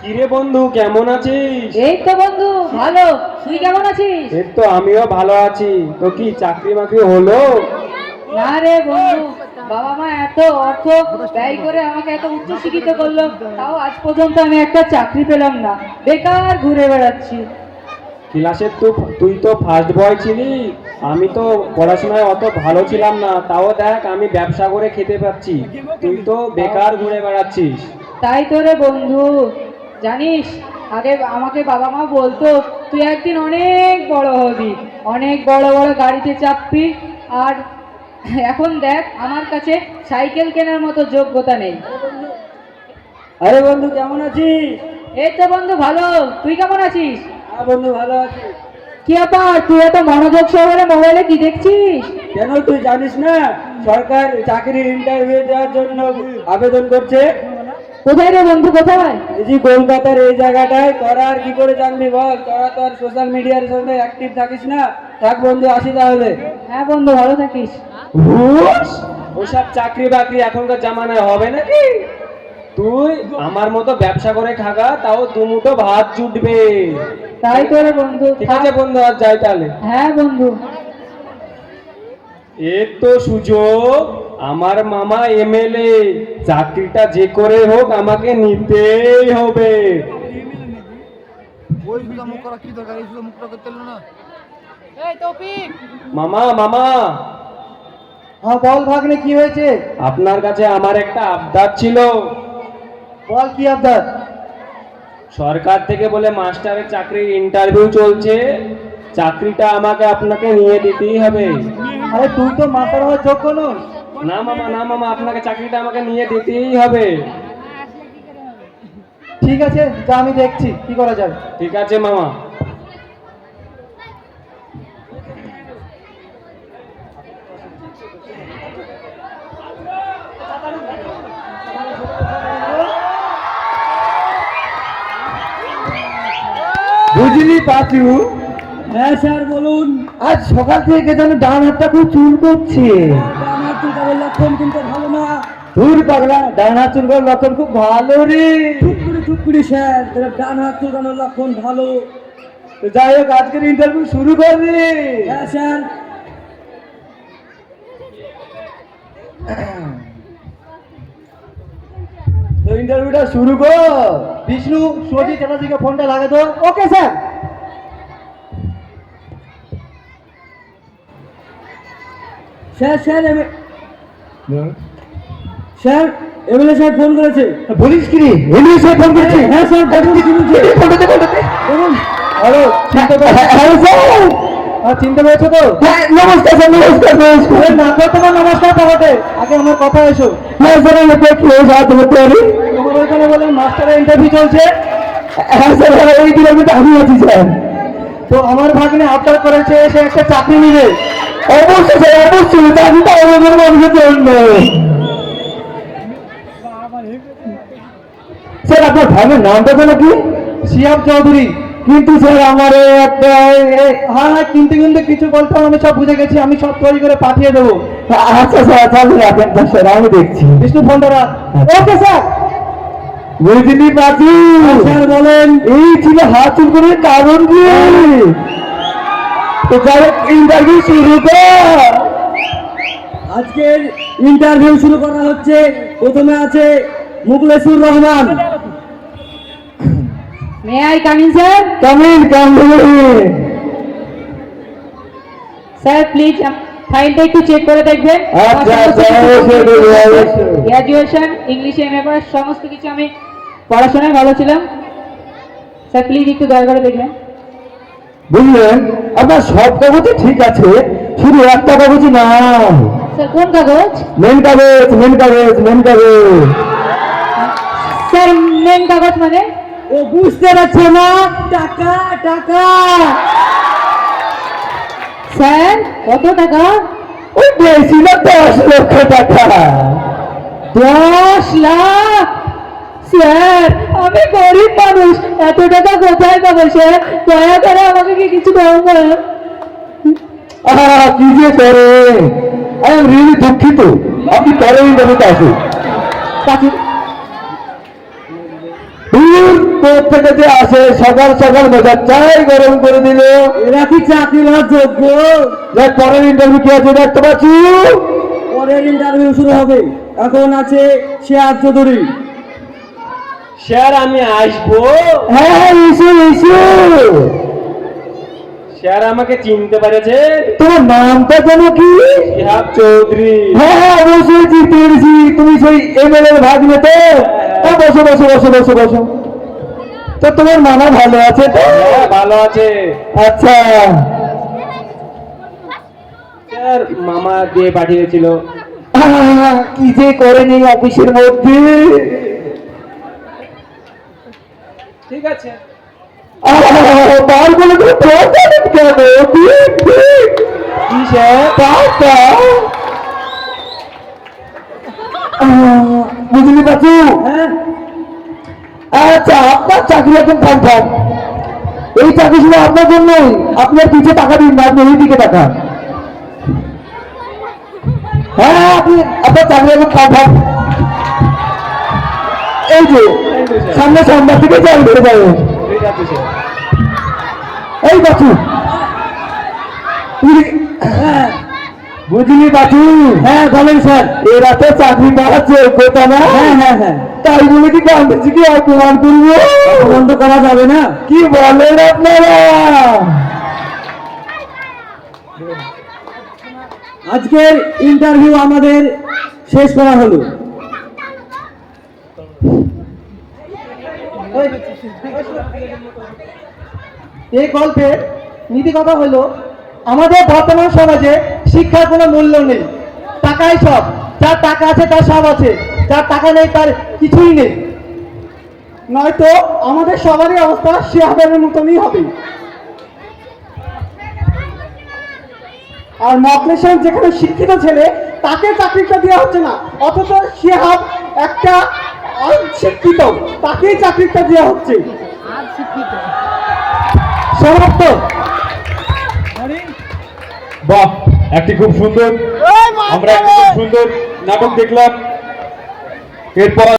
কিরে বন্ধু কেমন আছিস? এই তো বন্ধু ভালো। তুই কেমন আছিস? এই তো আমিও ভালো আছি। তো কি চাকরি বাকরি হলো? না রে বন্ধু বাবা মা এত অর্থ ব্যয় করে আমাকে এত উচ্চ শিক্ষিত করল তাও আজ পর্যন্ত আমি একটা চাকরি পেলাম না। বেকার ঘুরে বেড়াচ্ছি। ক্লাসের তো তুই তো ফার্স্ট বয় ছিলি। আমি তো পড়াশোনায় অত ভালো ছিলাম না। তাও দেখ আমি ব্যবসা করে খেতে পাচ্ছি। তুই তো বেকার ঘুরে বেড়াচ্ছিস। তাই তো রে বন্ধু। জানিস আগে আমাকে বাবা মা বলতো তুই একদিন অনেক বড় হবি অনেক বড় বড় গাড়িতে চাপবি। আর এখন দেখ আমার কাছে সাইকেল কেনার মতো যোগ্যতা নেই। আরে বন্ধু কেমন আছিস? এই তো বন্ধু ভালো। তুই কেমন আছিস? হ্যাঁ বন্ধু ভালো আছি। কি ব্যাপার? তুই এত মনোযোগ সহকারে মোবাইলে কি দেখছিস? কেন তুই জানিস না সরকার চাকরির ইন্টারভিউ দেওয়ার জন্য আবেদন করছে? কোথায় রে বন্ধু কোথায়? এই যে কলকাতার এই জায়গাটায় তোরা আর কি করে জানবি বল? তোরা তো আর সোশ্যাল মিডিয়ার সঙ্গে অ্যাক্টিভ থাকিস না। থাক বন্ধু আসি তাহলে। হ্যাঁ বন্ধু ভালো থাকিস। ওসব চাকরি বাকরি এখনকার জামানায় হবে নাকি? তুই আমার মতো ব্যবসা করে খাগা তাও দুমুটো ভাত জুটবে। তাই তো রে বন্ধু ঠিক আছে বন্ধু আজ যাই তাহলে। হ্যাঁ বন্ধু। এর তো সুযোগ। আমার মামা এমএলএ চাকরিটা যে করে হোক আমাকে নিতেই হবে। মামা মামা। হ্যাঁ বল ভাগ্নে কি হয়েছে? আপনার কাছে আমার একটা আবদার ছিল। বল কি আবদার? সরকার থেকে বলে মাস্টারের চাকরির ইন্টারভিউ চলছে। চাকরিটা আমাকে আপনাকে নিয়ে দিতেই হবে। আরে তুই তো মাস্টার হওয়ার যোগ্য নস। না মামা না মামা আপনাকে চাকরিটা আমাকে নিয়ে দিতেই হবে। ঠিক আছে যা আমি দেখছি কি করা যাবে ঠিক আছে মামা। বুঝলি পাচু হ্যাঁ স্যার বলুন। আজ সকাল থেকে যেন ডান হাতটা খুব চুল করছে লক্ষণ কিন্তু ভালো না। দূর পাগলা ডান হাত চুলকানোর লক্ষণ খুব ভালো রে। টুকপুরি টুকপুরি স্যার তোর ডান হাত চুলকানোর লক্ষণ ভালো। তো যাই হোক আজকের ইন্টারভিউ শুরু করবে। হ্যাঁ স্যার। তো ইন্টারভিউটা শুরু কর। বিষ্ণু সোজি চ্যাটার্জিকে ফোনটা লাগে তো। Okay sir. Sir sir M- sir MLA সাহেব ফোন করেছে। বলিস কি রে? এমএলএ সাহেব ফোন করেছে? হ্যাঁ স্যার বলছে ফোনটাতে ফোনটাতে বলুন হ্যালো চিনতে পেরেছ হ্যাঁ স্যার। হ্যাঁ চিনতে পেরেছ তো? হ্যাঁ নমস্কার স্যার নমস্কার নমস্কার। না করতে নমস্কার তোমাকে আগে আমার কথা এসো। হ্যাঁ স্যার আমি একটু সাহায্য করতে পারি। তোমার ওইখানে বলে মাস্টারের ইন্টারভিউ চলছে। হ্যাঁ স্যার এই কিলোমিটার আমি আছি স্যার। তো আমার ভাগ্নে আবদার করেছে সে একটা চাকরি নিবে। অবশ্যই অবশ্যই চাকরিটা আমাদের মানুষের জন্য স্যার আপনার ভাইয়ের নামটা শিয়াব চৌধুরী। কিন্তু স্যার আমার একটা হ্যাঁ হ্যাঁ কিন্তু কিন্তু কিছু বলতে আমি সব বুঝে গেছি আমি সব তৈরি করে পাঠিয়ে দেবো। আচ্ছা স্যার রাখেন স্যার আমি দেখছি। বিষ্ণু ফোনটা ওকে স্যার। বুঝলি পাচু স্যার বলেন। এই ছিল হাত চুল করে কারণ কি? তো যাই ইন্টারভিউ শুরু কর। আজকের ইন্টারভিউ শুরু করা হচ্ছে প্রথমে আছে Mukhlesur Rahman. May I coming sir come in come in sir please ফাইলটা একটু চেক করে দেখবেন। গ্র্যাজুয়েশন ইংলিশে এম এ সমস্ত কিছু আমি পড়াশোনায় ভালো ছিলাম। স্যার প্লিজ একটু দয়া করে দেখবেন। বুঝলেন? আপনার সব কাগজে ঠিক আছে শুধু একটা কাগজই না কোন কাগজ? মেন কাগজ মেন কাগজ মেন কাগজ। স্যার মেন কাগজ মানে? ও বুঝতে পারছে না টাকা টাকা। স্যার কত টাকা? ওই বেশি না দশ লক্ষ টাকা। দশ লাখ? স্যার আমি গরিব মানুষ। এত টাকা কোথায় পাবো স্যার? দয়া করে আমাকে কি কিছু করেন আহ কি যে করে? আই এম রিয়েলি দুঃখিত। আপনি পরে ইন্টারভিউতে আসুন। কাছে দূর থেকে যে আসে সকাল সকাল বাজার চাই গরম করে দিল। এরা কি চাকরি যোগ্য? পরের ইন্টারভিউ কি আছে দেখতে পাচ্ছি? পরের ইন্টারভিউ শুরু হবে। এখন আছে শেয়ার চৌধুরী। স্যার আমি আসব। হ্যাঁ ইস্যু ইস্যু স্যার আমাকে চিনতে পেরেছে? তোমার নামটা যেন কি? ইহাব চৌধুরী। হ্যাঁ হ্যাঁ অবশ্যই চিনতে পেরেছি তুমি সেই এমএলএ ভাগ্নে তো হ্যাঁ বসো বসো বসো বসো বসো। তো তোমার মামা ভালো আছে তো? হ্যাঁ ভালো আছে। আচ্ছা। স্যার মামা দিয়ে পাঠিয়েছিল। কি যে করেনি অফিসের মধ্যে ঠিক আছে আহ, বার বলে তো প্রবলেম কেন ঠিক ঠিক কি স্যার বাচু হ্যাঁ আচ্ছা আপনার চাকরি এখন কনফার্ম এই চাকরি শুধু আপনার জন্যই আপনার পিছে টাকা দিন না আপনি এই দিকে টাকা হ্যাঁ আপনি আপনার চাকরি এখন কনফার্ম এই যে সামনে সোমবার থেকে যাবে আছে স্যার এই বাচু বুঝলি বাচু হ্যাঁ বলেন স্যার। এরা তো চাকরি পাওয়ার যোগ্যতা না? হ্যাঁ হ্যাঁ হ্যাঁ। তাই বলে কি গান্ধীজিকে অপমান করব? অপমান তো করা যাবে না। কি বলেন আপনারা? আজকের ইন্টারভিউ আমাদের শেষ করা হলো। এই গল্পের নীতি কথা হলো, আমাদের বর্তমান সমাজে শিক্ষার কোনো মূল্য নেই। টাকাই সব। যার টাকা আছে, তার সব আছে। যার টাকা নেই, তার কিছুই নেই। নয়তো আমাদের সবারই অবস্থা সে হাবের মতনই হবে। আর মকলেশন যেখানে শিক্ষিত ছেলে, তাকে চাকরিটা দেওয়া হচ্ছে না। অথচ শিহাব একটা শিক্ষিত তাকেই চাকরিটা দেওয়া হচ্ছে। সমাপ্ত বাহ একটি খুব সুন্দর। আমরা একটি খুব সুন্দর নাটক দেখলাম। এরপর